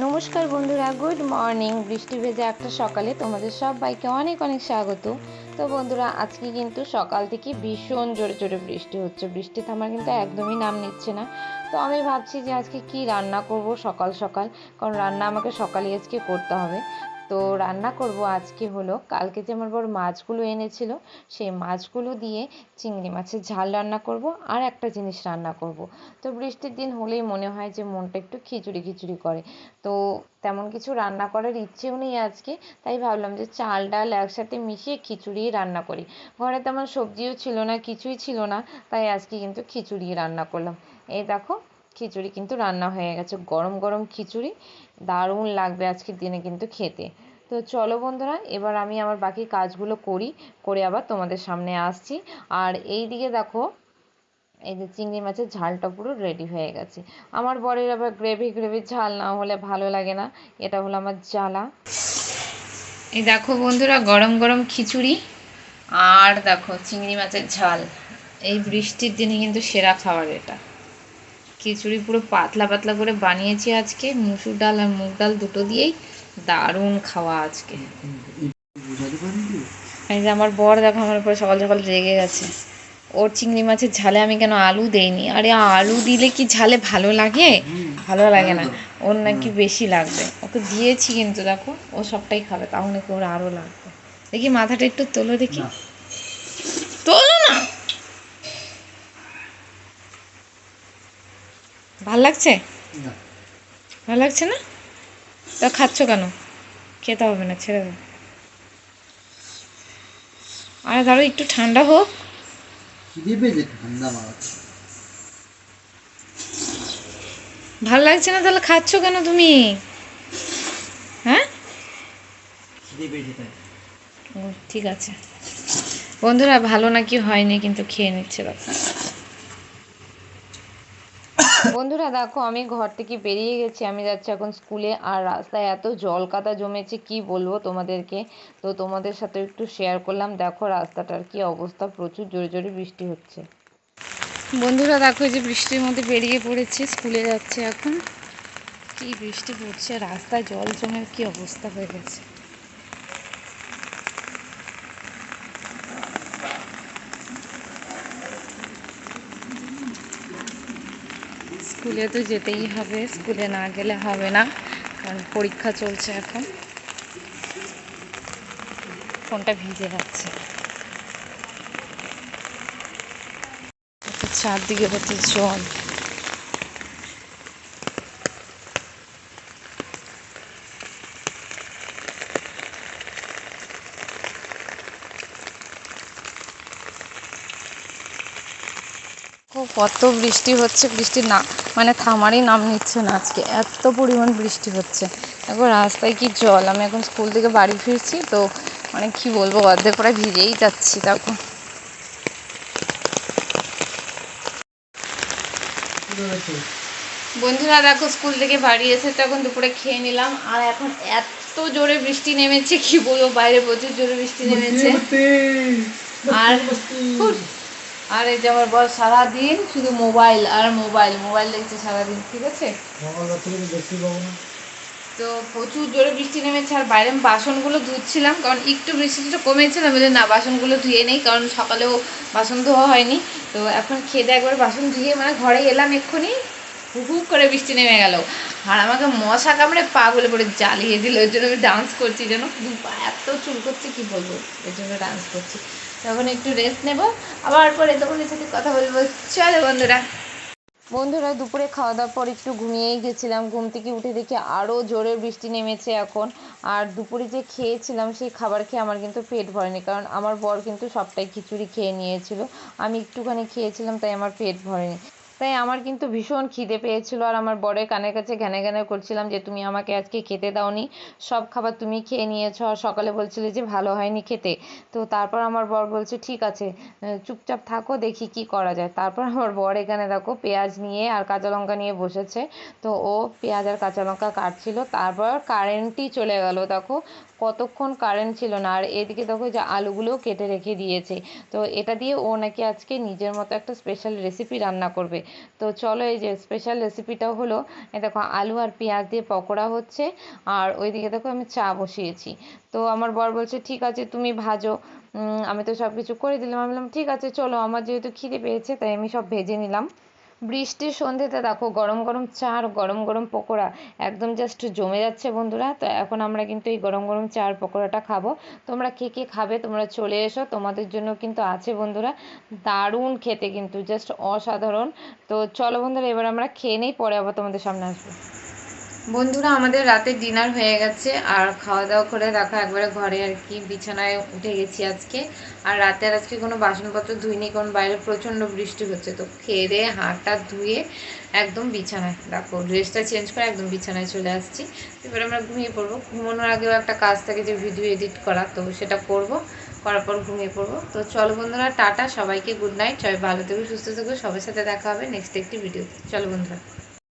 নমস্কার বন্ধুরা, good morning. বৃষ্টি ভেজে একটা সকালে তোমাদের সবাইকে অনেক অনেক স্বাগত। তো বন্ধুরা, আজকে কিন্তু সকাল থেকে ভীষণ জোরে জোরে বৃষ্টি হচ্ছে। বৃষ্টি থামার কিন্তু একদমই নাম নিচ্ছে না। তো আমি ভাবছি যে আজকে কি রান্না করব সকাল সকাল? কারণ রান্না আমাকে সকালে আজকে করতে হবে। তো রান্না করব আজকে হলো। কালকে যে আমার বড় মাছগুলো এনেছিল, সেই মাছগুলো দিয়ে চিংড়ি মাছের ঝাল রান্না করব আর একটা জিনিস রান্না করব। তো বৃষ্টির দিন হলেই মনে হয় যে মনটা একটু খিচুড়ি খিচুড়ি করে। তো তেমন কিছু রান্না করার ইচ্ছেও নেই আজকে, তাই ভাবলাম যে চাল ডাল একসাথে মিশিয়ে খিচুড়ি রান্না করি। ঘরে তেমন সবজিও ছিল না, কিছুই ছিল না, তাই আজকে কিন্তু খিচুড়ি রান্না করলাম। এই দেখো খিচুড়ি কিন্তু রান্না হয়ে গেছে। গরম গরম খিচুড়ি। দারুণ লাগবে আজকের দিনে কিন্তু খেতে। তো চলো বন্ধুরা, এবার আমি আমার বাকি কাজগুলো করি, করে আবার তোমাদের সামনে আসছি। আর এই দিকে দেখো, এই যে চিংড়ি মাছের ঝালটা পুরো রেডি হয়ে গেছে। আমার বরের আবার গ্রেভি গ্রেভি ঝাল না হলে ভালো লাগে না। এটা হলো আমার জ্বালা। এই দেখো বন্ধুরা, গরম গরম খিচুড়ি। আর দেখো চিংড়ি মাছের ঝাল। এই বৃষ্টির দিনে কিন্তু সেরা খাবার এটা। খিচুড়ি পুরো পাতলা পাতলা করে বানিয়েছি আজকে। মুসুর ডাল আর মুগ ডাল দুটো দিয়েই দারুণ খাওয়া আজকে। আমার বর দেখো আমার উপরে সকাল সকাল রেগে গেছে। ওর চিংড়ি মাছের ঝালে আমি কেন আলু দেইনি? আরে আলু দিলে কি ঝালে ভালো লাগে? ভালো লাগে না। ওর নাকি বেশি লাগবে। ওকে দিয়েছি কিন্তু দেখো, ও সবটাই খাবে, তাহলে ওর আরও লাগবে? দেখি মাথাটা একটু তোলো দেখি তোলো না ভালো লাগছে? ভালো লাগছে না? তা খাচ্ছ কেন? খেতে হবে না ছেড়ে দাও। আরে ধরো একটু ঠান্ডা হোক। ভালো লাগছে না তাহলে খাচ্ছ কেন তুমি? হ্যাঁ? ও ঠিক আছে। বন্ধুরা ভালো নাকি হয়নি কিন্তু খেয়ে নিচ্ছে দেখো বন্ধুরা দেখো, আমি ঘর থেকে বেরিয়ে গেছি। আমি যাচ্ছি এখন স্কুলে আর রাস্তায় এত জল কাদা জমেছে, কি বলব তোমাদেরকে? তো তোমাদের সাথে একটু শেয়ার করলাম। দেখো, রাস্তাটার কি অবস্থা? প্রচুর জোরে জোরে বৃষ্টি হচ্ছে। বন্ধুরা দেখো যে বৃষ্টির মধ্যে বেরিয়ে পড়েছি স্কুলে যাচ্ছে এখন। কি বৃষ্টি পড়ছে? রাস্তায় জল জমে কি অবস্থা হয়ে গেছে? স্কুলে তো যেতেই হবে, স্কুলে না গেলে হবে না, কারণ পরীক্ষা চলছে এখন। ফোনটা ভিজে যাচ্ছে। চারদিকে হচ্ছে জল। কত বৃষ্টি হচ্ছে বৃষ্টি না মানে থামারই নাম নিচ্ছে না আজকে। এত পরিমাণ বৃষ্টি হচ্ছে। এখন রাস্তায় কি জল। আমি এখন স্কুল থেকে বাড়ি ফিরছি তো মানে কি বলব অর্ধেক প্রায় ভিজেই যাচ্ছি তখন বন্ধুরা দেখো স্কুল থেকে বাড়ি এসে তো এখন দুপুরে খেয়ে নিলাম। আর এখন এত জোরে বৃষ্টি নেমেছে কি বলব বাইরে প্রচুর জোরে বৃষ্টি নেমেছে। আর আর এই যে আমার বল সারাদিন শুধু মোবাইল আর মোবাইল মোবাইল দেখছে সারাদিন ঠিক আছে? তো প্রচুর জোরে বৃষ্টি নেমেছে আর বাইরে আমি বাসনগুলো ধুচ্ছিলাম কারণ একটু বৃষ্টিটা কমেছে না বলি না বাসনগুলো ধুয়ে নেই কারণ সকালেও বাসন ধোয়া হয়নি। তো এখন খেতে একবার বাসন ধুয়ে মানে ঘরে এলাম এক্ষুনি হুক করে বৃষ্টি নেমে গেল। আর আমাকে মশা কামড়ে পা গুলো করে জ্বালিয়ে দিল ওই জন্য আমি ডান্স করছি যেন এত চুল করছে কি বলব ওই জন্য ডান্স করছি। তখন একটু রেস্ট নেব। আবার পরে তোমাদের সাথে কথা বলব। চলো বন্ধুরা। বন্ধুরা, দুপুরে খাওয়া দাওয়ার পর একটু ঘুমিয়েই গেছিলাম। ঘুম থেকে উঠে দেখি আরও জোরে বৃষ্টি নেমেছে এখন। আর দুপুরে যে খেয়েছিলাম, সেই খাবার খেয়ে আমার কিন্তু পেট ভরেনি। কারণ আমার বর কিন্তু সবটাই খিচুড়ি খেয়ে নিয়েছিল। আমি একটুখানি খেয়েছিলাম, তাই আমার পেট ভরেনি। তাই আমার কিন্তু ভীষণ খিদে পেয়েছিল আর আমার বরের কানের কাছে ঘ্যানে ঘ্যানে করছিলাম যে, তুমি আমাকে আজকে খেতে দাওনি। সব খাবার তুমি খেয়ে নিয়েছো আর সকালে বলছিলে যে, ভালো হয়নি খেতে। তো তারপর আমার বর বলছে, ঠিক আছে চুপচাপ থাকো, দেখি কি করা যায়। তারপর আমার বর এখানে দেখো পেঁয়াজ নিয়ে আর কাঁচা লঙ্কা নিয়ে বসেছে। তো ও পেঁয়াজ আর কাঁচা লঙ্কা কাটছিল, তারপর কারেন্টই চলে গেল, দেখো। কতক্ষণ কারেন্ট ছিল না, আর এদিকে দেখো যে আলুগুলোও কেটে রেখে দিয়েছে। তো এটা দিয়ে ও নাকি আজকে নিজের মতো একটা স্পেশাল রেসিপি রান্না করবে। তো চলো এই যে স্পেশাল রেসিপিটা হলো দেখো আলু আর পেঁয়াজ দিয়ে পকোড়া হচ্ছে, আর ওইদিকে দেখো আমি চা বসিয়েছি। তো আমার বর বলছে, ঠিক আছে, তুমি ভাজো। আমি তো সব কিছু করে দিলাম। আমি বললাম, ঠিক আছে, চলো। আমার যেহেতু খিদে পেয়েছে, তাই আমি সব ভেজে নিলাম। বৃষ্টির সন্ধ্যেতে দেখো গরম গরম চা আর গরম গরম পকোড়া একদম জাস্ট জমে যাচ্ছে বন্ধুরা। তো এখন আমরা কিন্তু এই গরম গরম চা আর পকোড়াটা খাব। তোমরা কে কে খাবে তোমরা চলে এসো, তোমাদের জন্য কিন্তু আছে বন্ধুরা দারুণ খেতে কিন্তু জাস্ট অসাধারণ। তো চলো বন্ধুরা এবার আমরা খেয়ে নেই, পরে আবার তোমাদের সামনে আসব। বন্ধুরা, আমাদের রাতের ডিনার হয়ে গেছে। আর খাওয়া দাওয়া করে রাখা একবারে ঘরে আর কি বিছানায় উঠে গেছি আজকে। আর রাতে আর আজকে কোনো বাসনপত্র ধুইনি, কারণ বাইরে প্রচণ্ড বৃষ্টি হচ্ছে। তো খেয়ে দিয়ে হাতটা ধুয়ে একদম বিছানায়, দেখো ড্রেসটা চেঞ্জ করে একদম বিছানায় চলে আসছি। এবার আমরা ঘুমিয়ে পড়ব। ঘুমানোর আগেও একটা কাজ থাকে যে ভিডিও এডিট করা, তো সেটা করব। করার পর ঘুমিয়ে পড়ব। তো চলো বন্ধুরা, টাটা, সবাইকে গুড নাইট সবাই ভালো থেকো, সুস্থ থেকো, সবার সাথে দেখা হবে নেক্সট একটি ভিডিও চলো বন্ধুরা।